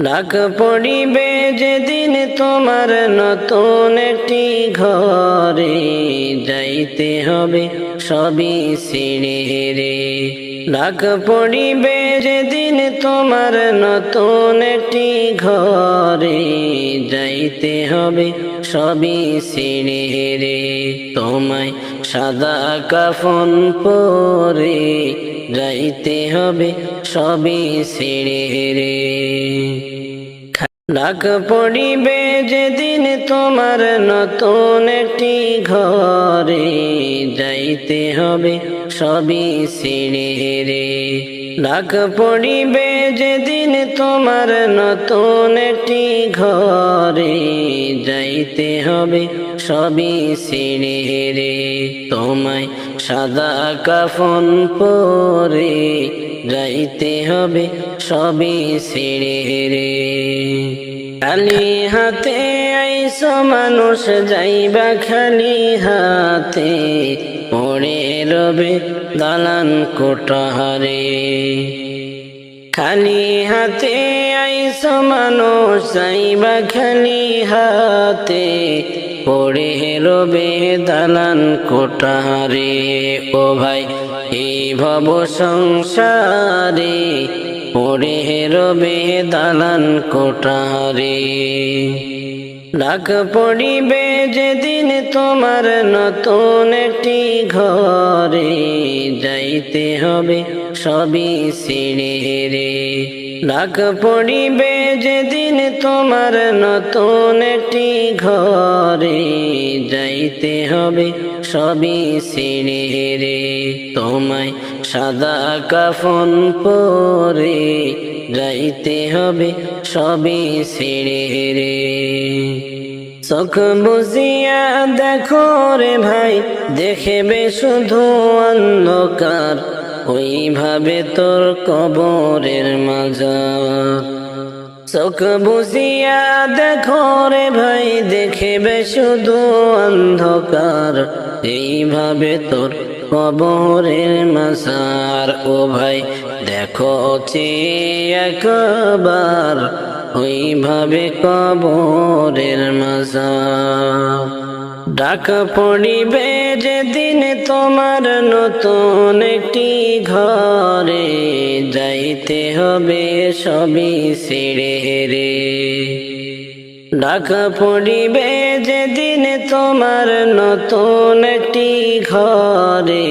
ডাক পড়িবে যেদিন তোমার নতুন একটি ঘরে যাইতে হবে সবই সিঁড়ে রে ডাক পড়িবে যেদিন তোমার নতুন একটি ঘরে যাইতে হবে সবই সিঁড়ে রে তোমায় সাদা কাফন পরে যাইতে হবে সবই সিঁড়ে রে ডাক পড়িবে যেদিন তোমার নতুন একটি ঘরে যাইতে হবে সবই সিঁড়ে রে ডাক পড়িবে যেদিন তোমার নতুন একটি ঘরে যাইতে হবে সবই সিঁড়ে রে তোমায় সাদা কাফন পরে যাইতে হবে সবই সিঁড়ে রে খালি হাতে আইস মানুষ, যাইবা খালি হাতে, পড়ে রবে দালান কোটারে খালি হাতে আইস মানুষ যাইবা খালি হাতে। পড়ে রবে দালান কোটারে ও ভাই এই ভব সংসারে। পড়ে রবে দালান কোটারে ডাক পড়িবে যেদিন তোমার নতুন একটি ঘরে। যাইতে হবে সবই সিঁড়ে রে ডাক পড়িবে যেদিন তোমার নতুন একটি ঘরে যাইতে হবে, সবই সিঁড়ে রে তোমায় সাদা কাফন পরে যাইতে হবে, সবই সিঁড়ে রে চোখ বুঝিয়া দেখো রে ভাই, দেখেবে শুধু অন্ধকার। ওইভাবে তোর কবরের মাজার চোখ বুঝিয়া দেখো রে ভাই, দেখেবে শুধু অন্ধকার। এইভাবে তোর কবরের মাসার ও ভাই, দেখো একবার ওইভাবে কবরের মাসার ডাক পড়িবে যেদিন তোমার নতুন একটি ঘরে যাইতে হবে সবই সিঁড়ে রে। ডাক পড়িবে যেদিন তোমার নতুন একটি ঘরে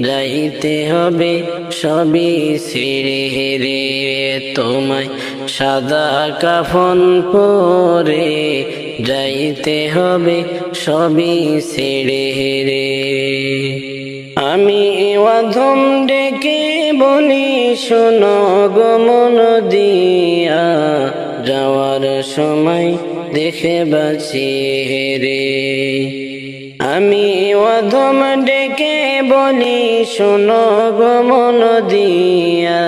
যাইতে হবে সবই সিঁড়ে রে তোমায় সাদা কাফন পরে যাইতে হবে সবই সিঁড়ে রে আমি অধম ডেকে বলি, শোনো গমন দিয়া, যাওয়ার সময় দেখে বাঁচি রে। আমি অধম ডেকে বলি, শোনো গমন দিয়া,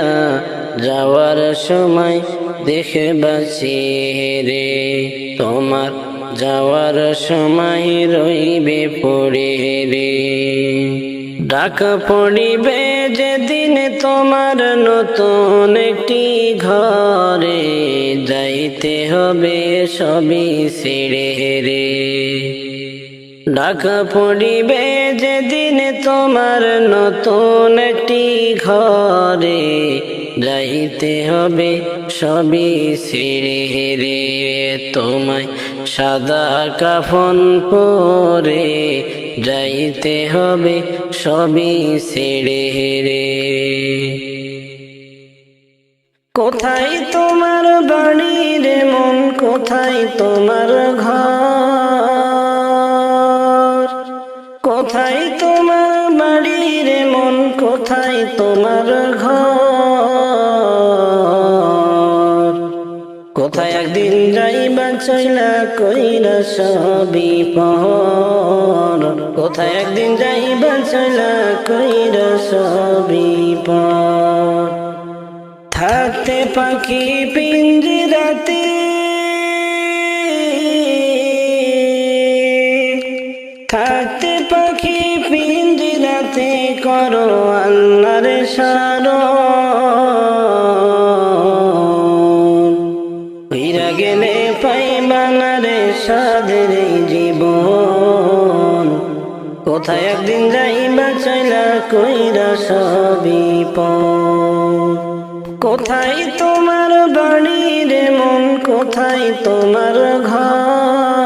যাওয়ার সময় দেখে বাঁচি রে। তোমার যাওয়ার সময় রইবে পড়ে রে। ডাক পড়িবে যেদিন তোমার নতুন একটি ঘরে, যাইতে হবে সবই সিঁড়ে রে। ডাক পড়িবে যেদিন তোমার নতুন একটি ঘরে, যাইতে হবে সবই সিঁড়ে রে তোমায় সাদা কাফন পরে, যাইতে হবে সবই সিঁড়ে রে কোথায় তোমার বাড়ির মন, কোথায় তোমার ঘর? কোথায় তোমার বাড়ির মন কোথায় তোমার ঘর? কোথায় একদিন যাইবা চইলা কইরা সবই পর? কোথায় একদিন যাইবা চইলা কইরা সবই পর? থাকতে পাখি পিঞ্জিরাতে পাখি পিঞ্জিরাতে করো আল্লাহর সারো। ফিরা গেলে পাইবানারে সাদের জীবন। কোথায় একদিন যাইবা চাইলা কইরা সবই কোথায় তোমার বাড়ি রে মন, কোথায় তোমার ঘর?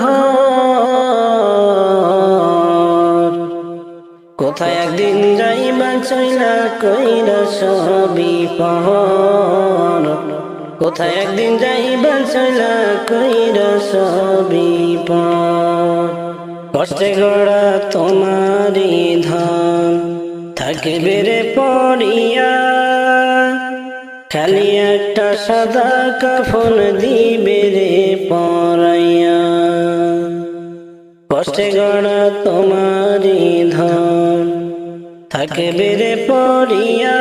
ঘর। কোথায় একদিন যাইবা চইলা কইরা সবই পর কোথায় একদিন যাইবা চইলা কইরা সবই পর কষ্টে গড়া তোমারি ধন থাকে বেড়ে পড়িয়া। খালি একটা সাদা কাফন দিবে রে পরাইয়া। কষ্টে গড়া তোমারি ধন। থাকে বেড়ে পড়িয়া,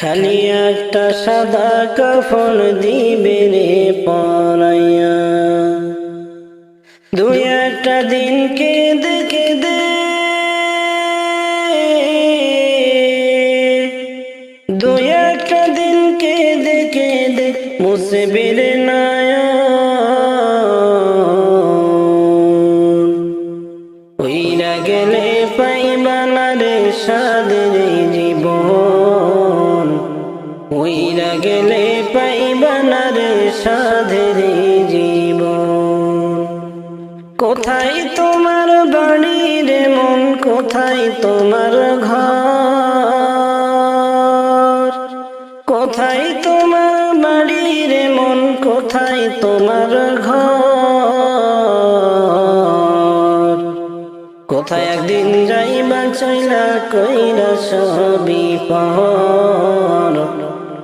খালি একটা সাদা কাফন দিবে রে পরাইয়া। দুই একটা দিন কেঁদে কেঁদে, দুই একটা দিন কেঁদে কেঁদে বেড়ে সাদের জীবন। ওইরা গেলে পাইবানার রে সাধের জীবন। কোথায় তোমার বাড়ি রে মন, কোথায় তোমার ঘর? কোথায় একদিন যাইবা চইলা কইরা সবই পর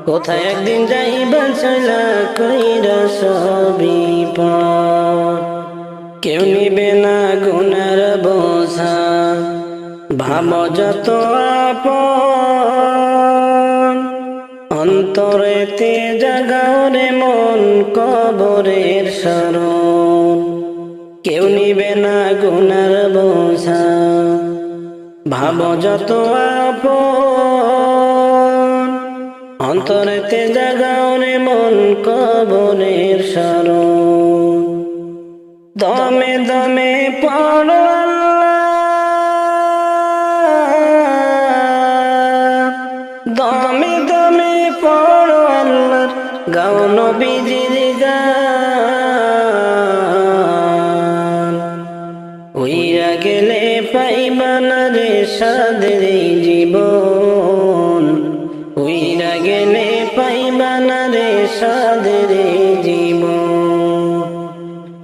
কোথায় একদিন যাইবা চইলা কইরা সবই পর কেউ নিবে না গুনার বোঝা, ভাব যত আপন। অন্তরেতে জাগাও রে মন কবরের শরণ। কেউ নিবে না গুনার বোঝা। ভাব যত আপন। অন্তরেতে জাগাও রে মন কবরের শরণ দমে দমে পড়ো। দমে দমে পড়ো গাও নবীজির গান।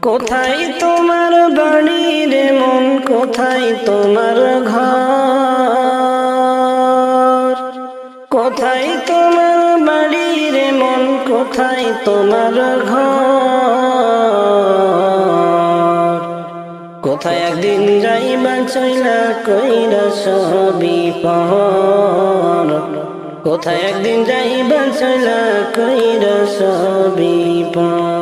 কোথায় তোমার বাড়ি রে মন কোথায় তোমার ঘর? কোথায় তোমার বাড়ি রে মন কোথায় তোমার ঘর? কোথায় একদিন যাইবা চইলা কইরা পর? কোথায় একদিন যাইবা চইলা কইরা সবই পর?